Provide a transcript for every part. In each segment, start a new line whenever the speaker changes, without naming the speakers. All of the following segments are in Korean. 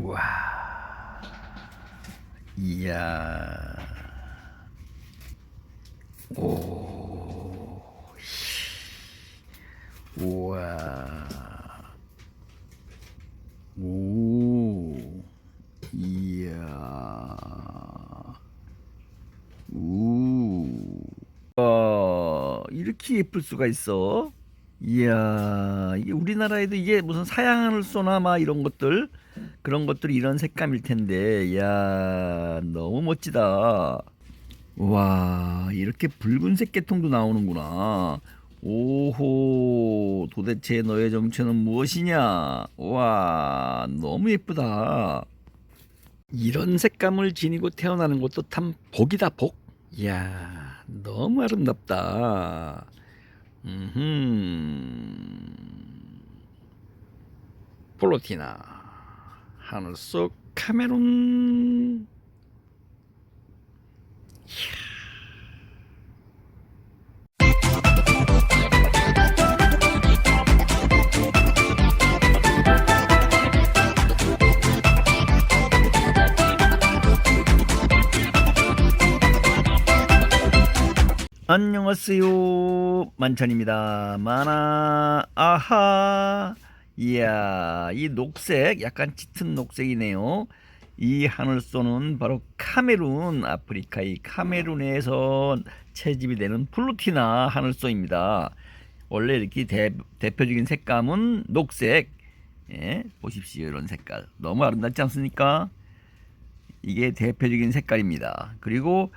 와, 이야, 오, 우와, 오, 이야, 우, 어, 이렇게 예쁠 수가 있어? 이야, 우리나라에도 이게 무슨 사양을 쏘나 막 이런 것들 그런 것들이 이런 색감일 텐데, 이야, 너무 멋지다. 와, 이렇게 붉은색 계통도 나오는구나. 오호, 도대체 너의 정체는 무엇이냐? 와, 너무 예쁘다. 이런 색감을 지니고 태어나는 것도 참 복이다, 복. 이야, 너무 아름답다. 음흠. 플로티나 하늘 속 카메룬. 안녕하세요. 만찬입니다 만화 아하 이야 이 녹색 약간 짙은 녹색이네요. 이 하늘소는 바로 카메룬 아프리카의 카메룬에서 채집이 되는 플루티나 하늘소입니다. 원래 이렇게 대, 대표적인 색감은 녹색. 예, 보십시오 이런 색깔. 너무 아름답지 않습니까? 이게 대표적인 색깔입니다. 그리고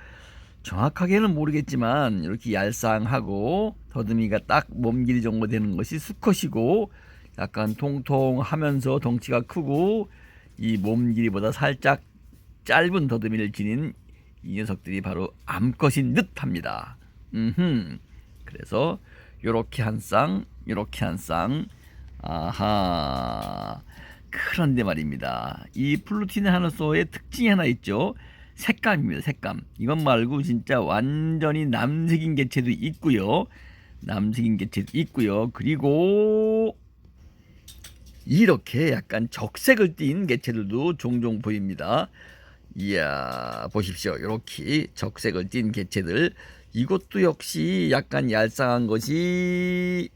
정확하게는 모르겠지만 이렇게 얄쌍하고 더듬이가 딱 몸 길이 정도 되는 것이 수컷이고 약간 통통하면서 덩치가 크고 이 몸 길이보다 살짝 짧은 더듬이를 지닌 이 녀석들이 바로 암컷인 듯합니다. 음, 그래서 요렇게 한 쌍, 요렇게 한 쌍, 아하. 그런데 말입니다. 이 플루티나 하늘소의 특징이 하나 있죠. 색감입니다. 색감. 이것 말고 진짜 완전히 남색인 개체도 있고요. 남색인 개체도 있고요. 그리고 이렇게 약간 적색을 띤 개체들도 종종 보입니다. 이야, 보십시오. 이렇게 적색을 띤 개체들. 이것도 역시 약간 얄쌍한 것이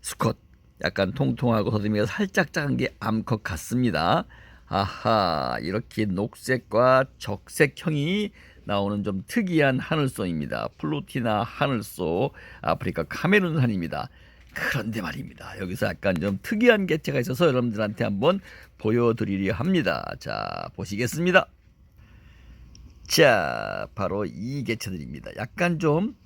수컷. 약간 통통하고 더듬이가 살짝 작은 게 암컷 같습니다. 아하, 이렇게 녹색과 적색형이 나오는 좀 특이한 하늘소입니다. 플루티나 하늘소, 아프리카 카메룬산입니다. 그런데 말입니다. 여기서 약간 좀 특이한 개체가 있어서 여러분들한테 한번 보여드리려 합니다. 자, 보시겠습니다. 자, 바로 이 개체들입니다. 약간 좀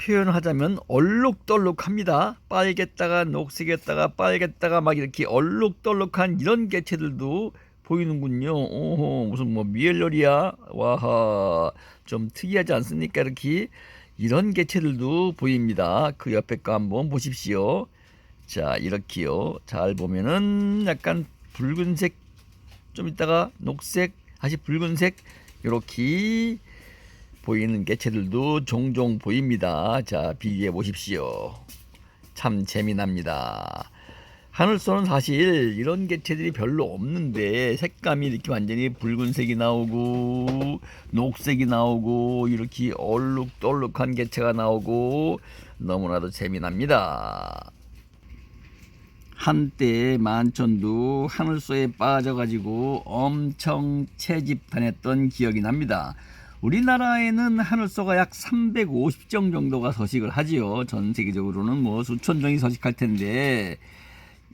표현하자면 얼룩덜룩합니다. 빨갰다가 녹색했다가 빨갰다가 막 이렇게 얼룩덜룩한 이런 개체들도 보이는군요. 오호, 무슨 뭐 미엘러리야? 와하, 좀 특이하지 않습니까? 이렇게 이런 개체들도 보입니다. 그 옆에 거 한번 보십시오. 자, 이렇게요. 잘 보면은 약간 붉은색, 좀 있다가 녹색, 다시 붉은색, 이렇게 보이는 개체들도 종종 보입니다. 자, 비교해 보십시오. 참 재미납니다. 하늘소는 사실 이런 개체들이 별로 없는데 색감이 이렇게 완전히 붉은색이 나오고 녹색이 나오고 이렇게 얼룩덜룩한 개체가 나오고 너무나도 재미납니다. 한때 만천도 하늘소에 빠져가지고 엄청 채집다녔던 기억이 납니다. 우리나라에는 하늘소가 약 350종 정도가 서식을 하지요. 전 세계적으로는 뭐 수천 종이 서식할 텐데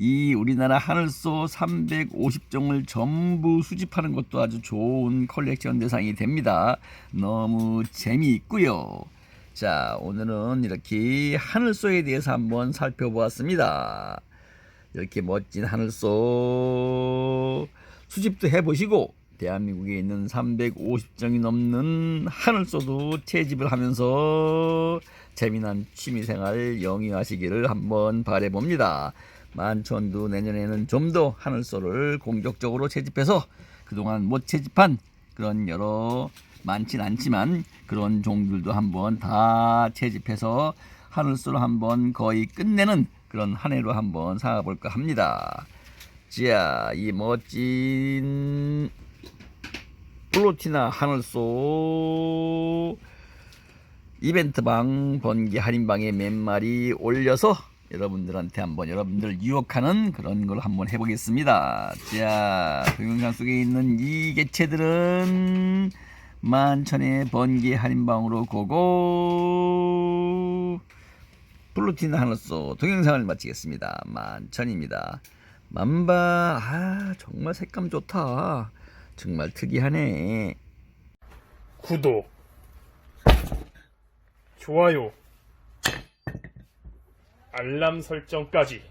이 우리나라 하늘소 350종을 전부 수집하는 것도 아주 좋은 컬렉션 대상이 됩니다. 너무 재미있고요. 자, 오늘은 이렇게 하늘소에 대해서 한번 살펴보았습니다. 이렇게 멋진 하늘소 수집도 해보시고 대한민국에 있는 350종이 넘는 하늘소도 채집을 하면서 재미난 취미생활 영위하시기를 한번 바래봅니다. 만천도 내년에는 좀 더 하늘소를 공격적으로 채집해서 그동안 못 채집한 그런 여러 많진 않지만 그런 종들도 한번 다 채집해서 하늘소를 한번 거의 끝내는 그런 한 해로 한번 살아볼까 합니다. 자, 이 멋진 플로티나 하늘소 이벤트방 번개 할인방에 몇 마리 올려서 여러분들한테 한번 여러분들 유혹하는 그런 걸 한번 해보겠습니다. 자, 동영상 속에 있는 이 개체들은 만천의 번개 할인방으로 고고 플루틴 하늘소 동영상을 마치겠습니다. 만천입니다. 만바 아 정말 색감 좋다. 정말 특이하네.
구독, 좋아요, 알람 설정까지